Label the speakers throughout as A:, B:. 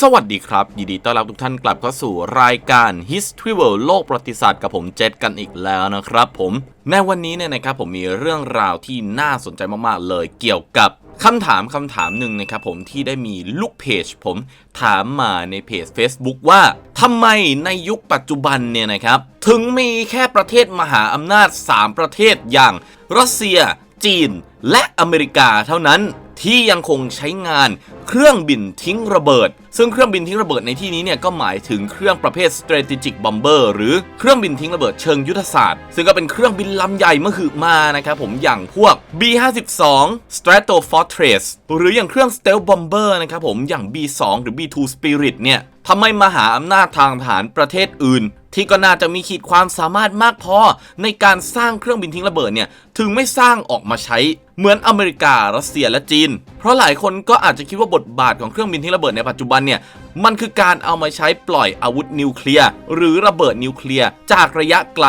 A: สวัสดีครับ ยินดีต้อนรับทุกท่านกลับเข้าสู่รายการ History World โลกประวัติศาสตร์กับผมเจษกันอีกแล้วนะครับผม ในวันนี้เนี่ยนะครับผมมีเรื่องราวที่น่าสนใจมากๆเลยเกี่ยวกับคำถามคำถามหนึ่งนะครับผมที่ได้มีลูกเพจ ผมถามมาในเพจ Facebook ว่าทำไมในยุคปัจจุบันเนี่ยนะครับ ถึงมีแค่ประเทศมหาอำนาจ 3 ประเทศอย่าง รัสเซีย จีน และอเมริกาเท่านั้น ที่ยังคงใช้งานเครื่องบินทิ้งระเบิด ซึ่งเครื่องบินทิ้งระเบิดในที่นี้เนี่ยก็หมายถึงเครื่องประเภท strategic bomber หรือเครื่องบินทิ้งระเบิดเชิงยุทธศาสตร์ ซึ่งก็เป็นเครื่องบินลำใหญ่มหึมานะครับผมอย่างพวก B52 Stratofortress หรืออย่างเครื่อง stealth bomber นะครับผมอย่าง B2 หรือ B2 Spirit เนี่ยทำให้มหาอำนาจทางทหารประเทศอื่น ที่ก็น่าจะมีขีดความสามารถมากพอ ในการสร้างเครื่องบินทิ้งระเบิดเนี่ยถึงไม่สร้างออกมาใช้เหมือนอเมริการัสเซียและจีน เพราะหลายคนก็อาจจะคิดว่าบทบาทของเครื่องบินทิ้งระเบิดในปัจจุบันเนี่ยมันคือการเอามาใช้ปล่อยอาวุธนิวเคลียร์หรือระเบิดนิวเคลียร์จากระยะไกล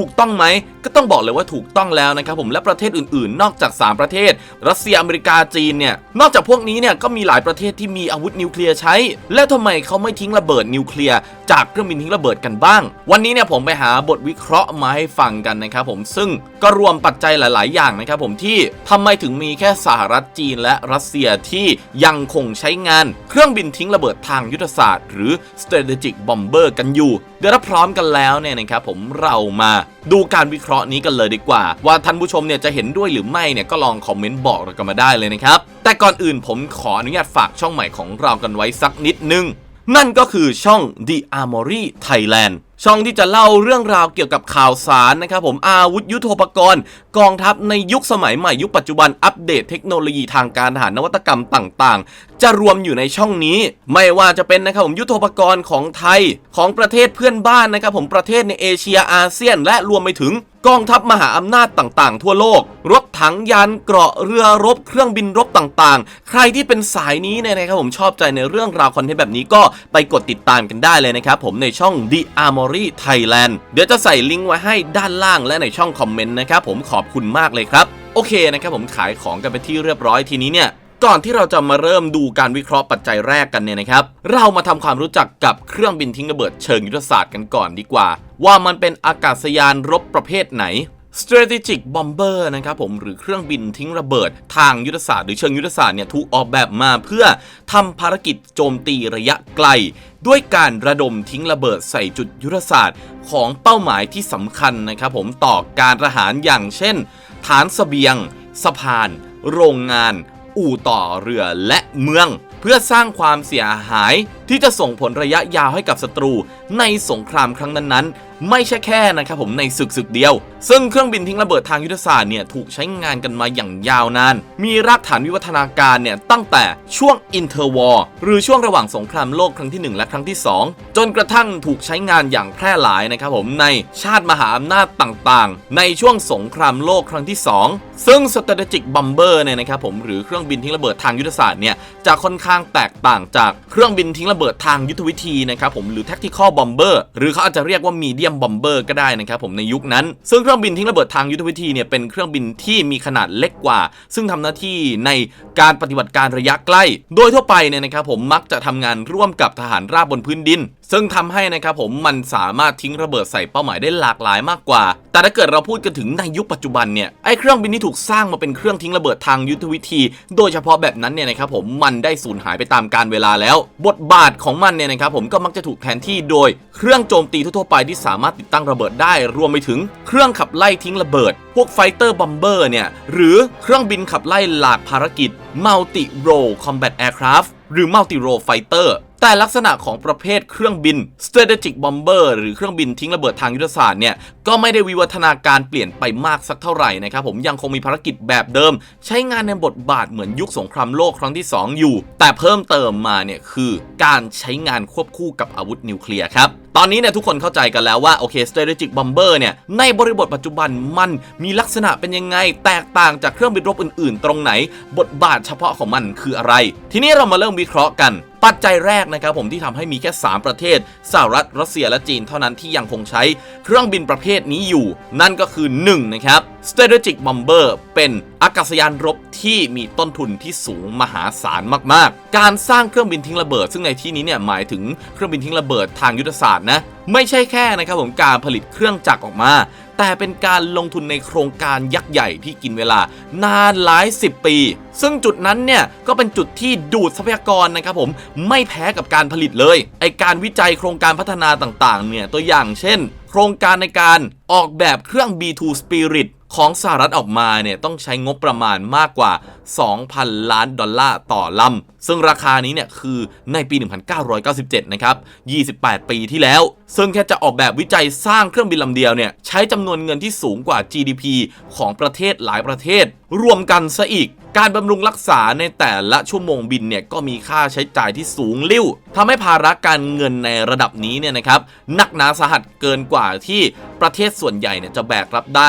A: ถูกต้องไหมก็ต้องบอกเลยว่าถูกต้องแล้วนะครับผมและประเทศอื่นๆ นอกจาก 3 ประเทศ รัสเซียอเมริกาจีนเนี่ยนอกจากพวกนี้เนี่ยก็มีหลายประเทศที่มีอาวุธนิวเคลียร์ใช้ แล้วทำไมเขาไม่ทิ้งระเบิดนิวเคลียร์ จากเครื่องบินทิ้งระเบิดกันบ้าง วันนี้เนี่ยผมไปหาบทวิเคราะห์มาให้ฟังกันนะครับผมซึ่งก็รวมปัจจัยหลาย ๆ อย่างนะครับผมที่ทำไมถึงมีแค่สหรัฐจีนและรัสเซียที่ยังคงใช้งานเครื่องบินทิ้งระเบิดทางยุทธศาสตร์ หรือ strategic bomber กันอยู่ เดี๋ยวถ้าพร้อมกันแล้วเนี่ยนะครับผมเรามาดูการวิเคราะห์นี้กันเลยดีกว่า ว่าท่านผู้ชมเนี่ยจะเห็นด้วยหรือไม่เนี่ยก็ลองคอมเมนต์บอกเรากันมาได้เลยนะครับแต่ก่อนอื่นผมขออนุญาตฝากช่องใหม่ของเรากันไว้สักนิดนึง นั่นก็คือช่อง The Armory Thailand ช่องที่จะเล่าเรื่องราวเกี่ยวกับข่าวสารนะครับผมอาวุธยุโทโธปกรณ์ กองทัพในยุคสมัยใหม่ยุคปัจจุบันอัปเดตเทคโนโลยีทางการทหารนวัตกรรมต่างๆ จะรวมอยู่ในช่องนี้ ไม่ว่าจะเป็นนะครับผมยุโทโธปกรณ์ของไทยของประเทศเพื่อนบ้านนะครับผมประเทศในเอเชียอาเซียน และรวมไปถึง กองทัพมหาอำนาจต่างๆ ทั่วโลก รถถังยานเกราะเรือรบเครื่องบินรบต่างๆ ใครที่เป็นสายนี้เนี่ยนะครับผมชอบใจในเรื่องราวคอนเทนต์แบบนี้ก็ไปกดติดตามกันได้เลยนะครับผมในช่อง The Armory Thailand เดี๋ยวจะใส่ลิงก์ไว้ให้ด้านล่างและในช่องคอมเมนต์นะครับผมขอบคุณมากเลยครับโอเคนะครับผมขายของกันไปที่เรียบร้อยทีนี้เนี่ย ก่อนที่เราจะมาเริ่มดูการวิเคราะห์ปัจจัยแรกกันเนี่ยนะครับ เรามาทำความรู้จักกับเครื่องบินทิ้งระเบิดเชิงยุทธศาสตร์กันก่อนดีกว่า ว่ามันเป็นอากาศยานรบประเภทไหน strategic bomber นะครับผมหรือเครื่องบินทิ้งระเบิดทางยุทธศาสตร์หรือเชิงยุทธศาสตร์เนี่ยถูกออกแบบมาเพื่อทำภารกิจโจมตีระยะไกล ด้วยการระดมทิ้งระเบิดใส่จุดยุทธศาสตร์ ของเป้าหมายที่สำคัญนะครับผมต่อการทหารอย่างเช่น ฐานเสบียง สะพาน โรงงาน อู่ต่อเรือและเมือง เพื่อสร้างความเสียหายที่จะส่งผลระยะยาวให้กับศัตรูในสงครามครั้งนั้นๆ ไม่ใช่แค่นะครับผมในศึกศึกเดียว ซึ่งเครื่องบินทิ้งระเบิดทางยุทธศาสตร์เนี่ยถูกใช้งานกันมาอย่างยาวนาน มีรากฐานวิวัฒนาการเนี่ยตั้งแต่ช่วงอินเทอร์วอร์หรือช่วงระหว่างสงครามโลกครั้งที่ 1 และครั้งที่ 2 จนกระทั่งถูกใช้งานอย่างแพร่หลายนะครับผมในชาติมหาอำนาจต่างๆ ในช่วงสงครามโลกครั้งที่ 2 ซึ่ง strategic bomber เนี่ยนะครับผมหรือเครื่องบินทิ้งระเบิดทางยุทธศาสตร์เนี่ยจะค่อนข้างแตกต่างจากเครื่องบินทิ้งระเบิดทางยุทธวิธีนะครับผมหรือ tactical bomber หรือเขาอาจจะเรียกว่า medium bomber ก็ได้นะครับผมในยุคนั้น ซึ่งเครื่องบินทิ้งระเบิดทางยุทธวิธีเนี่ยเป็นเครื่องบินที่มีขนาดเล็กกว่า ซึ่งทำหน้าที่ในการปฏิบัติการระยะใกล้ โดยทั่วไปเนี่ยนะครับผมมักจะทำงานร่วมกับทหารราบบนพื้นดินซึ่งทำให้นะครับผมมันสามารถทิ้งระเบิดใส่เป้าหมายได้หลากหลายมากกว่า แต่ถ้าเกิดเราพูดกันถึงในยุคปัจจุบันเนี่ยไอ้เครื่องบินที่ถูกสร้างมาเป็นเครื่องทิ้งระเบิดทางยุทธวิธี โดยเฉพาะแบบนั้นเนี่ยนะครับผมมันได้สูญหายไปตามกาลเวลาแล้ว บทบาทของมันเนี่ยนะครับผมก็มักจะถูกแทนที่โดย เครื่องโจมตีทั่วไปที่สามารถติดตั้งระเบิดได้ รวมไปถึงเครื่องขับไล่ทิ้งระเบิด พวกไฟเตอร์บัมเบอร์เนี่ยหรือเครื่องบินขับไล่หลากภารกิจ Multi Role Combat Aircraft หรือ Multi Role Fighter แต่ลักษณะของประเภทเครื่องบิน strategic bomber หรือเครื่องบินทิ้งระเบิดทางยุทธศาสตร์เนี่ยก็ไม่ได้วิวัฒนาการเปลี่ยนไปมากสักเท่าไหร่นะครับผมยังคงมีภารกิจแบบเดิม ใช้งานในบทบาทเหมือนยุคสงครามโลกครั้งที่ 2 อยู่ แต่เพิ่มเติมมาเนี่ยคือการใช้งานควบคู่กับอาวุธนิวเคลียร์ครับตอนนี้เนี่ยทุกคนเข้าใจกันแล้วว่าโอเค strategic bomber เนี่ยในบริบทปัจจุบันมันมีลักษณะเป็นยังไง แตกต่างจากเครื่องบินรบอื่น ๆ ตรงไหน บทบาทเฉพาะของมันคืออะไร ทีนี้เรามาเริ่มวิเคราะห์กัน ปัจจัยแรกนะครับผมที่ทำให้มีแค่ 3 ประเทศสหรัฐรัสเซียและจีนเท่านั้นที่ยังคงใช้เครื่องบินประเภทนี้อยู่ นั่นก็คือ1นะครับ strategic bomber เป็นอากาศยานรบที่มีต้นทุนที่สูงมหาศาลมากๆ การสร้างเครื่องบินทิ้งระเบิด ซึ่งในที่นี้เนี่ยหมายถึงเครื่องบินทิ้งระเบิดทางยุทธศาสตร์นะไม่ใช่แค่นะครับผมการผลิตเครื่องจักรออกมา แต่เป็นการลงทุนในโครงการยักษ์ใหญ่ที่กินเวลานานหลายสิบปี ซึ่งจุดนั้นเนี่ยก็เป็นจุดที่ดูดทรัพยากรนะครับผมไม่แพ้กับการผลิตเลยไอการวิจัยโครงการพัฒนาต่างๆเนี่ยตัวอย่างเช่น โครงการในการออกแบบเครื่อง B2 Spirit ของสหรัฐออกมาเนี่ยต้องใช้งบประมาณมากกว่า 2,000 ล้านดอลลาร์ต่อลำ ซึ่งราคานี้เนี่ยคือในปี 1997 นะครับ 28 ปีที่แล้ว ซึ่งแค่จะออกแบบวิจัยสร้างเครื่องบินลำเดียวเนี่ยใช้จำนวนเงินที่สูงกว่า GDP ของประเทศหลายประเทศ รวมกันซะอีก การบำรุงรักษาในแต่ละชั่วโมงบินเนี่ยก็มีค่าใช้จ่ายที่สูงลิ่วทำให้ภาระการเงินในระดับนี้เนี่ยนะครับหนักหนาสาหัสเกินกว่าที่ประเทศส่วนใหญ่เนี่ยจะแบกรับได้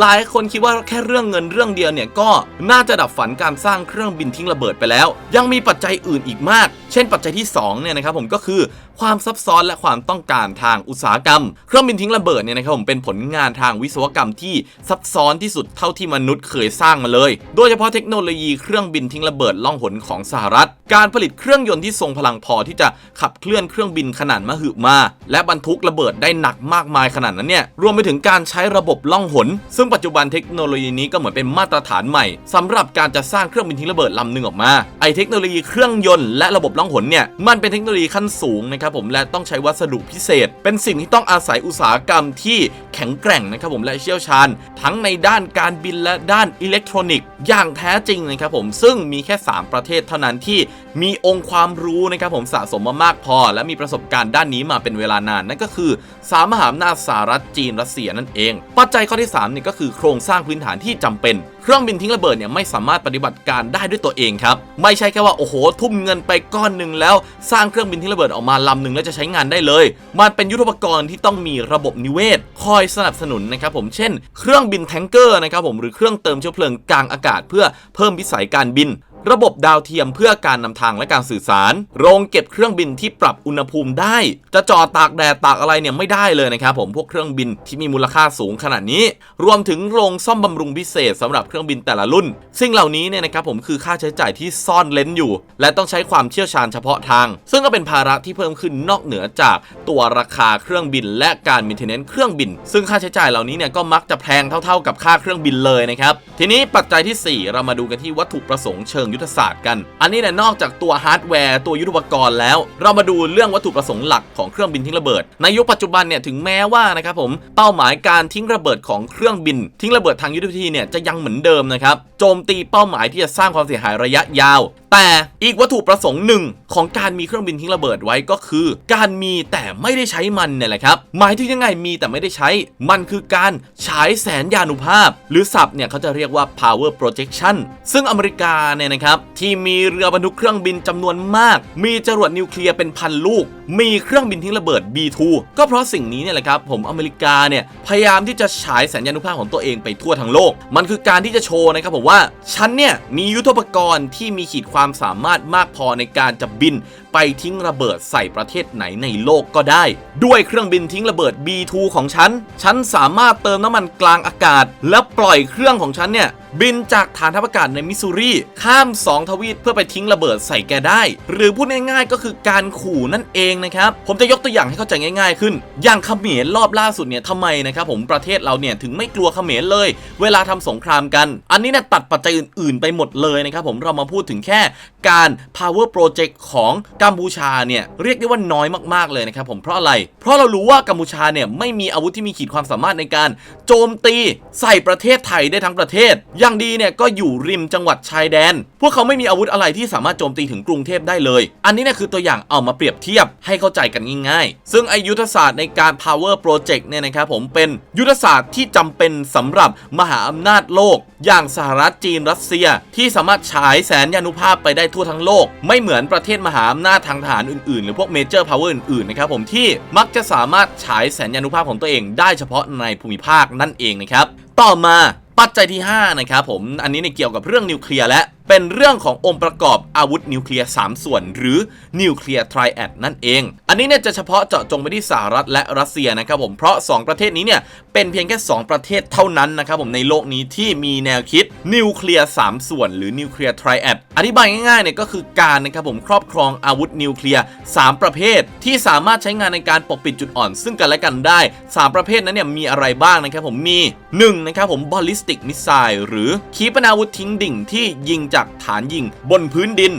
A: หลายคนคิดว่าแค่เรื่องเงินเรื่องเดียวเนี่ยก็น่าจะดับฝันการสร้างเครื่องบินทิ้งระเบิดไปแล้ว ยังมีปัจจัยอื่นอีกมาก เช่นปัจจัยที่2เนี่ยนะครับผมก็คือ ความซับซ้อนและความต้องการทางอุตสาหกรรม เครื่องบินทิ้งระเบิดเนี่ยนะครับผมเป็นผลงานทางวิศวกรรมที่ซับซ้อนที่สุดเท่าที่มนุษย์เคยสร้างมาเลย โดยเฉพาะเทคโนโลยีเครื่องบินทิ้งระเบิดล่องหนของสหรัฐ การผลิตเครื่องยนต์ที่ทรงพลังพอที่จะขับเคลื่อนเครื่องบินขนาดมหึมา และบรรทุกระเบิดได้หนักมากมายขนาดนั้นเนี่ยรวมไปถึงการใช้ระบบล่องหน ซึ่งปัจจุบันเทคโนโลยีนี้ก็เหมือนเป็นมาตรฐานใหม่สำหรับการจะสร้างเครื่องบินทิ้งระเบิดลำหนึ่งออกมาไอเทคโนโลยีเครื่องยนต์และระบบล่องหนเนี่ยมันเป็นเทคโนโลยีขั้นสูงนะครับครับผมและต้องใช้วัสดุพิเศษ เป็นสิ่งที่ต้องอาศัยอุตสาหกรรมที่แข็งแกร่งนะครับผมและเชี่ยวชาญ ทั้งในด้านการบินและด้านอิเล็กทรอนิกส์อย่างแท้จริงนะครับผมซึ่งมีแค่ 3 ประเทศเท่านั้นที่มีองค์ความรู้นะครับผมสะสมมามากพอ และมีประสบการณ์ด้านนี้มาเป็นเวลานาน นั่นก็คือสามมหาอำนาจสหรัฐจีนรัสเซียนั่นเอง ปัจจัยข้อที่3เนี่ยก็คือโครงสร้างพื้นฐานที่จำเป็น เครื่องบินทิ้งระเบิดเนี่ยไม่สามารถปฏิบัติการได้ด้วยตัวเองครับไม่ใช่แค่ว่าโอ้โหทุ่มเงินไปก้อนหนึ่งแล้ว สร้างเครื่องบินทิ้งระเบิดออกมาลำหนึ่งแล้วจะใช้งานได้เลย มันเป็นยุทธปกรณ์ที่ต้องมีระบบนิเวศ คอยสนับสนุนนะครับผมเช่น เครื่องบินแทงเกอร์นะครับผมหรือเครื่องเติมเชื้อเพลิงกลางอากาศ เพื่อเพิ่มวิสัยการบิน ระบบดาวเทียมเพื่อการนำทางและการสื่อสาร โรงเก็บเครื่องบินที่ปรับอุณหภูมิได้ จะจอดตากแดดตากอะไรเนี่ยไม่ได้เลยนะครับผมพวกเครื่องบินที่มีมูลค่าสูงขนาดนี้ รวมถึงโรงซ่อมบำรุงพิเศษสำหรับเครื่องบินแต่ละรุ่นสิ่งเหล่านี้เนี่ยนะครับผมคือค่าใช้จ่ายที่ซ่อนเลนอยู่ และต้องใช้ความเชี่ยวชาญเฉพาะทาง ซึ่งก็เป็นภาระที่เพิ่มขึ้นนอกเหนือจากตัวราคาเครื่องบิน และการมินเทนเนนเครื่องบิน ซึ่งค่าใช้จ่ายเหล่านี้เนี่ยก็มักจะแพงเท่า ๆ กับค่าเครื่องบินเลยนะครับทีนี้ปัจจัยที่สี่เรามาดูกันที่วัตถุประสงค์เชิงยุทธศาสตร์กัน อันนี้เนี่ยนอกจากตัวฮาร์ดแวร์ตัวยุทธปกรณ์แล้ว เรามาดูเรื่องวัตถุประสงค์หลักของเครื่องบินทิ้งระเบิด ในยุคปัจจุบันเนี่ยถึงแม้ว่านะครับผมเป้าหมายการทิ้งระเบิดของเครื่องบิน ทิ้งระเบิดทางยุทธวิธีเนี่ยจะยังเหมือนเดิมนะครับโจมตีเป้าหมายที่จะสร้างความเสียหายระยะยาว แต่อีกวัตถุประสงค์หนึ่งของการมีเครื่องบินทิ้งระเบิดไว้ก็คือ การมีแต่ไม่ได้ใช้มันเนี่ยแหละครับหมายถึงยังไงมีแต่ไม่ได้ใช้ มันคือการฉายแสนยานุภาพ หรือศัพท์เนี่ยเขาจะเรียกว่า power projection ซึ่งอเมริกาเนี่ยนะครับที่มีเรือบรรทุกเครื่องบินจำนวนมาก มีจรวดนิวเคลียร์เป็นพันลูก มีเครื่องบินทิ้งระเบิด B2 ก็เพราะสิ่งนี้เนี่ยแหละครับผมอเมริกาเนี่ยพยายามที่จะฉายแสนยานุภาพของตัวเองไปทั่วทั้งโลก มันคือการที่จะโชว์นะครับผมว่าฉันเนี่ยมียุทธปกรณ์ที่มีขีดความสามารถมากพอในการจะบินไปทิ้งระเบิดใส่ประเทศไหนในโลกก็ได้ ด้วยเครื่องบินทิ้งระเบิด B2 ของฉัน ฉันสามารถเติมน้ำมันกลางอากาศ และปล่อยเครื่องของฉันเนี่ยบินจากฐานทัพอากาศในมิสซูรี ข้าม 2 ทวีปเพื่อไปทิ้งระเบิดใส่แกได้ หรือพูดง่ายๆก็คือการขู่นั่นเองนะครับผมจะยกตัวอย่างให้เข้าใจง่ายๆขึ้น อย่างเขมรรอบล่าสุดเนี่ยทำไมนะครับผมประเทศเราเนี่ยถึงไม่กลัวเขมรเลย เวลาทำสงครามกัน อันนี้เนี่ยตัดปัจจัยอื่นๆ ไปหมดเลยนะครับผมเรามาพูดถึงแค่การ power project ของกัมพูชาเนี่ยเรียกได้ว่าน้อยมากๆเลยนะครับผมเพราะอะไร เพราะเรารู้ว่ากัมพูชาเนี่ยไม่มีอาวุธที่มีขีดความสามารถในการ โจมตีใส่ประเทศไทยได้ทั้งประเทศ อย่างดีเนี่ยก็อยู่ริมจังหวัดชายแดน พวกเขาไม่มีอาวุธอะไรที่สามารถโจมตีถึงกรุงเทพได้เลย อันนี้เนี่ยคือตัวอย่างเอามาเปรียบเทียบให้เข้าใจกันง่ายๆ ซึ่งไอยุทธศาสตร์ในการ power project เนี่ยนะครับผมเป็นยุทธศาสตร์ที่จำเป็นสำหรับมหาอำนาจโลก อย่างสหรัฐจีนรัสเซีย ที่สามารถฉายแสนยานุภาพไปได้ทั่วทั้งโลก ไม่เหมือนประเทศมหาอำนาจทางทหารอื่นๆ หรือพวกเมเจอร์พาวเวอร์อื่นๆนะครับผมที่มักจะสามารถฉายแสนยานุภาพของตัวเอง ได้เฉพาะในภูมิภาคนั่นเองนะครับต่อมาปัจจัยที่5นะครับผมอันนี้เนี่ยเกี่ยวกับเรื่องนิวเคลียร์และ เป็นเรื่องขององค์ประกอบอาวุธนิวเคลียร์ 3 ส่วน หรือนิวเคลียร์ไทรแอดนั่นเอง อันนี้เนี่ยจะเฉพาะเจาะจงไปที่สหรัฐและรัสเซียนะครับผมเพราะ 2 ประเทศนี้เนี่ยเป็นเพียงแค่ 2 ประเทศเท่านั้นนะครับผมในโลกนี้ที่มีแนวคิดนิวเคลียร์3ส่วน หรือนิวเคลียร์ไทรแอดอธิบายง่ายๆเนี่ยก็คือการนะครับผมครอบครองอาวุธนิวเคลียร์ 3 ประเภท ที่สามารถใช้งานในการปกปิดจุดอ่อน ซึ่งกันและกันได้ 3 ประเภทนั้นเนี่ยมีอะไรบ้างนะครับผมมี 1. นะครับผมบอลลิสติกมิสไซล์หรือขีปนาวุธทิ้งดิ่งที่ยิงจากฐานยิงบนพื้นดิน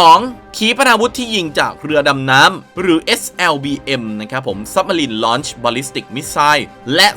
A: 2. ขีปนาวุธที่ยิงจากเรือดำน้ำหรือ SLBM นะครับผม Submarine Launch Ballistic Missile และ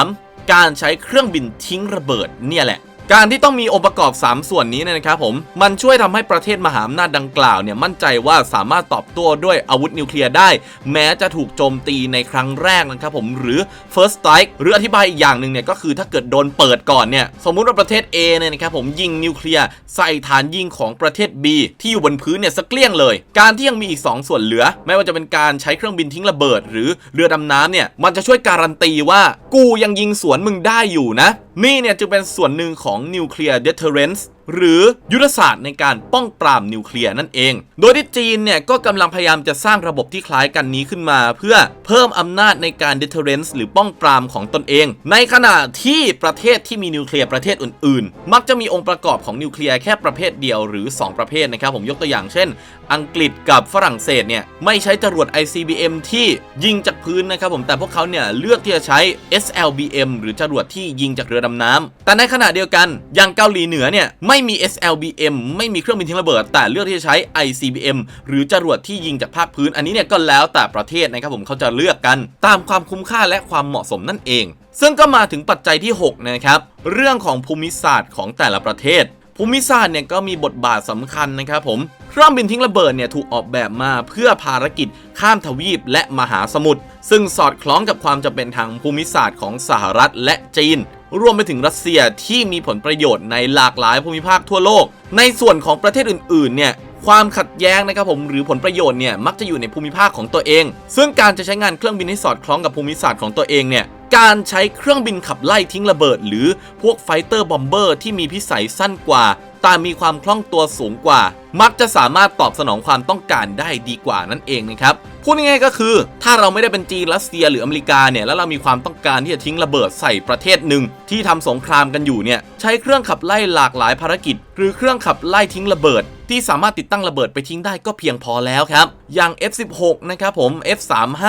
A: 3. การใช้เครื่องบินทิ้งระเบิดเนี่ยแหละ การที่ต้องมีองค์ประกอบ 3 ส่วนนี้เนยนะครับผม มันช่วยทำให้ประเทศมหาอำนาจดังกล่าวเนี่ยมั่นใจว่าสามารถตอบโต้ด้วยอาวุธนิวเคลียร์ได้ แม้จะถูกโจมตีในครั้งแรกนะครับผมหรือ first strike หรืออธิบายอีกอย่างหนึ่งเนี่ยก็คือถ้าเกิดโดนเปิดก่อนเนี่ยสมมุติว่าประเทศ A เนี่ยนะครับผมยิงนิวเคลียร์ใส่ฐานยิงของประเทศ B ที่อยู่บนพื้นเนี่ยสักเกลี้ยงเลย การที่ยังมีอีก 2 ส่วนเหลือ ไม่ว่าจะเป็นการใช้เครื่องบินทิ้งระเบิด หรือเรือดำน้ำเนี่ยมันจะช่วยการันตีว่ากูยังยิงสวนมึงได้อยู่นะนี่เนี่ยจึงเป็นส่วนหนึ่งของนิวเคลียร์ deterrence หรือยุทธศาสตร์ในการป้องปรามนิวเคลียร์นั่นเอง โดยที่จีนเนี่ยก็กำลังพยายามจะสร้างระบบที่คล้ายกันนี้ขึ้นมา เพื่อเพิ่มอำนาจในการ deterrence หรือป้องปรามของตนเอง ในขณะที่ประเทศที่มีนิวเคลียร์ประเทศอื่น ๆ มักจะมีองค์ประกอบของนิวเคลียร์แค่ประเภทเดียวหรือ 2 ประเภทนะครับผมยกตัวอย่างเช่น อังกฤษกับฝรั่งเศสเนี่ยไม่ใช้จรวด ICBM ที่ยิงจากพื้นนะครับผมแต่พวกเขาเนี่ยเลือกที่จะใช้ SLBM หรือจรวดที่ยิงจากเรือดำน้ำแต่ในขณะเดียวกันอย่างเกาหลีเหนือเนี่ยไม่ไม่มี SLBM ไม่มีเครื่องบินทิ้งระเบิด แต่เลือกที่จะใช้ ICBM หรือจรวดที่ยิงจากภาคพื้น อันนี้เนี่ยก็แล้วแต่ประเทศนะครับผมเขาจะเลือกกันตามความคุ้มค่าและความเหมาะสมนั่นเอง ซึ่งก็มาถึงปัจจัยที่ 6 นะครับ เรื่องของภูมิศาสตร์ของแต่ละประเทศ ภูมิศาสตร์เนี่ยก็มีบทบาทสำคัญนะครับผมเครื่องบินทิ้งระเบิดเนี่ยถูกออกแบบมาเพื่อภารกิจข้ามทวีปและมหาสมุทรซึ่งสอดคล้องกับความจำเป็นทางภูมิศาสตร์ของสหรัฐและจีน รวมไปถึงรัสเซียที่มีผลประโยชน์ในหลากหลายภูมิภาคทั่วโลก ในส่วนของประเทศอื่นๆเนี่ยความขัดแย้งนะครับผมหรือผลประโยชน์เนี่ยมักจะอยู่ในภูมิภาคของตัวเอง ซึ่งการจะใช้งานเครื่องบินให้สอดคล้องกับภูมิศาสตร์ของตัวเองเนี่ยการใช้เครื่องบินขับไล่ทิ้งระเบิด หรือพวกไฟเตอร์บอมเบอร์ที่มีพิสัยสั้นกว่าแต่มีความคล่องตัวสูงกว่า มักจะสามารถตอบสนองความต้องการได้ดีกว่านั่นเองนะครับ พูดง่ายๆก็คือ ถ้าเราไม่ได้เป็นจีนรัสเซียหรืออเมริกาเนี่ยแล้วเรามีความต้องการที่จะทิ้งระเบิดใส่ประเทศหนึ่งที่ทำสงครามกันอยู่เนี่ยใช้เครื่องขับไล่หลากหลายภารกิจ หรือเครื่องขับไล่ทิ้งระเบิด ที่สามารถติดตั้งระเบิดไปทิ้งได้ก็เพียงพอแล้วครับ อย่าง F16 นะครับผม F35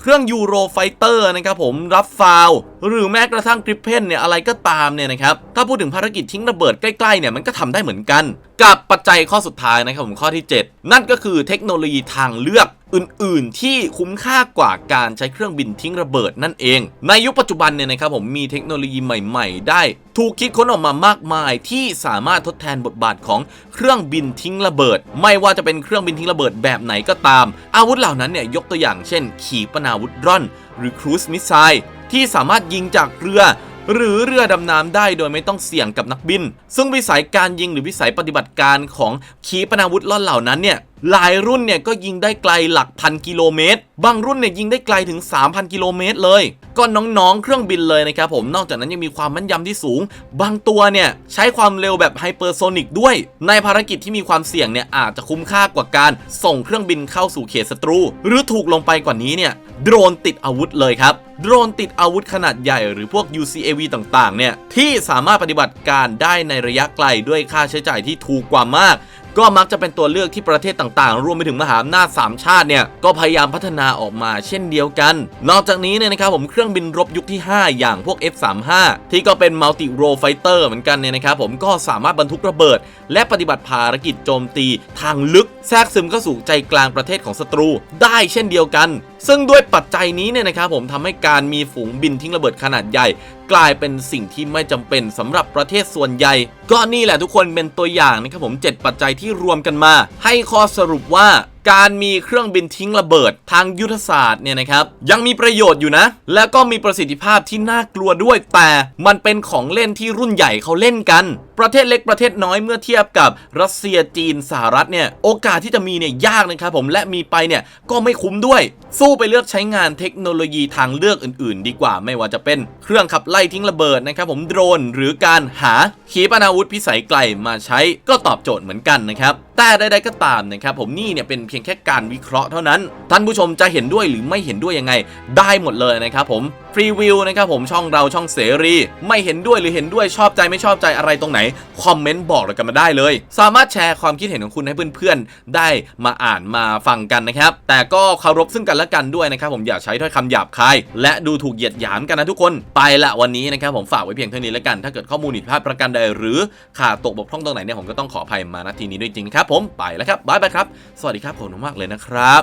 A: เครื่องยูโรไฟเตอร์นะครับผมรับฟาวหรือแม้กระทั่งกริปเพนเนี่ยอะไรก็ตามเนี่ยนะครับถ้าพูดถึงภารกิจทิ้งระเบิดใกล้ๆเนี่ยมันก็ทำได้เหมือนกัน กับปัจจัยข้อสุดท้ายนะครับผมข้อที่ 7 นั่นก็คือเทคโนโลยีทางเลือก อื่นๆ ที่คุ้มค่ากว่าการใช้เครื่องบินทิ้งระเบิดนั่นเอง ในยุคปัจจุบันเนี่ยนะครับผมมีเทคโนโลยีใหม่ ๆ ได้ถูกคิดค้นออกมามากมายที่สามารถทดแทนบทบาทของเครื่องบินทิ้งระเบิด ไม่ว่าจะเป็นเครื่องบินทิ้งระเบิดแบบไหนก็ตาม อาวุธเหล่านั้นเนี่ยยกตัวอย่างเช่น ขีปนาวุธร่อน หรือครูซมิสไซล์ที่สามารถยิงจากเรือหรือเรือดำน้ำได้โดยไม่ต้องเสี่ยงกับนักบิน ซึ่งวิสัยการยิงหรือวิสัยปฏิบัติการของขีปนาวุธล่อนเหล่านั้นเนี่ย หลายรุ่นเนี่ยก็ยิงได้ไกลหลักพันกิโลเมตร บางรุ่นเนี่ยยิงได้ไกลถึง 3,000 กิโลเมตรเลย ก็น้องๆ เครื่องบินเลยนะครับผม นอกจากนั้นยังมีความแม่นยำที่สูง บางตัวเนี่ยใช้ความเร็วแบบไฮเปอร์โซนิกด้วย ในภารกิจที่มีความเสี่ยงเนี่ยอาจจะคุ้มค่ากว่าการส่งเครื่องบินเข้าสู่เขตศัตรู หรือถูกลงไปกว่านี้เนี่ยโดรนติดอาวุธเลยครับ โดรนติดอาวุธขนาดใหญ่หรือพวก UCAV ต่างๆ เนี่ย ที่สามารถปฏิบัติการได้ในระยะไกลด้วยค่าใช้จ่ายที่ถูกกว่ามาก ก็มักจะเป็นตัวเลือกที่ประเทศต่างๆ รวมไปถึงมหาอำนาจสามชาติเนี่ย ก็พยายามพัฒนาออกมาเช่นเดียวกัน นอกจากนี้เนี่ยนะครับผมเครื่องบินรบยุคที่ 5 อย่างพวก F35 ที่ก็เป็นมัลติโรไฟเตอร์เหมือนกันเนี่ยนะครับผมก็สามารถบรรทุกระเบิด และปฏิบัติภารกิจโจมตีทางลึกแทรกซึมเข้าสู่ใจกลางประเทศของศัตรูได้เช่นเดียวกัน ซึ่งด้วยปัจจัยนี้เนี่ยนะครับผมทำให้การมีฝูงบินทิ้งระเบิดขนาดใหญ่ กลายเป็นสิ่งที่ไม่จำเป็นสำหรับประเทศส่วนใหญ่ ก็นี่แหละทุกคนเป็นตัวอย่างนะครับผม 7 ปัจจัยที่รวมกันมา ให้ข้อสรุปว่า การมีเครื่องบินทิ้งระเบิดทางยุทธศาสตร์เนี่ยนะครับยังมีประโยชน์อยู่นะ แล้วก็มีประสิทธิภาพที่น่ากลัวด้วย แต่มันเป็นของเล่นที่รุ่นใหญ่เขาเล่นกัน ประเทศเล็กประเทศน้อยเมื่อเทียบกับรัสเซียจีนสหรัฐเนี่ยโอกาสที่จะมีเนี่ยยากนะครับผมและมีไปเนี่ยก็ไม่คุ้มด้วย สู้ไปเลือกใช้งานเทคโนโลยีทางเลือกอื่น ๆ ดีกว่าไม่ว่าจะเป็นเครื่องขับไล่ทิ้งระเบิดนะครับผมโดรนหรือการหาขีปนาวุธพิสัยไกลมาใช้ก็ตอบโจทย์เหมือนกันนะครับแต่ใดๆก็ตามนะครับผมนี่เนี่ยเป็นเพียงแค่การวิเคราะห์เท่านั้น ท่านผู้ชมจะเห็นด้วยหรือไม่เห็นด้วยยังไง ได้หมดเลยนะครับผมฟรีวิวนะครับผมช่องเราช่องเสรี ไม่เห็นด้วยหรือเห็นด้วยชอบใจไม่ชอบใจอะไรตรงไหน คอมเมนต์บอกเรากันมาได้เลย สามารถแชร์ความคิดเห็นของคุณให้เพื่อนๆ ได้มาอ่านมาฟังกันนะครับ แต่ก็เคารพซึ่งกันและกันด้วยนะครับผมอย่าใช้ถ้อยคำหยาบคาย และดูถูกเหยียดหยามกันนะทุกคนไปละวันนี้นะครับผมฝากไว้เพียงเท่านี้แล้วกัน ถ้าเกิดข้อมูลผิดพลาดประการใดหรือขาดตกบกพร่องตรงไหนเนี่ยผมก็ต้องขออภัยมาณทีนี้ด้วยจริงครับผมไปแล้วครับบายบายครับสวัสดีครับผมมากเลยนะครับ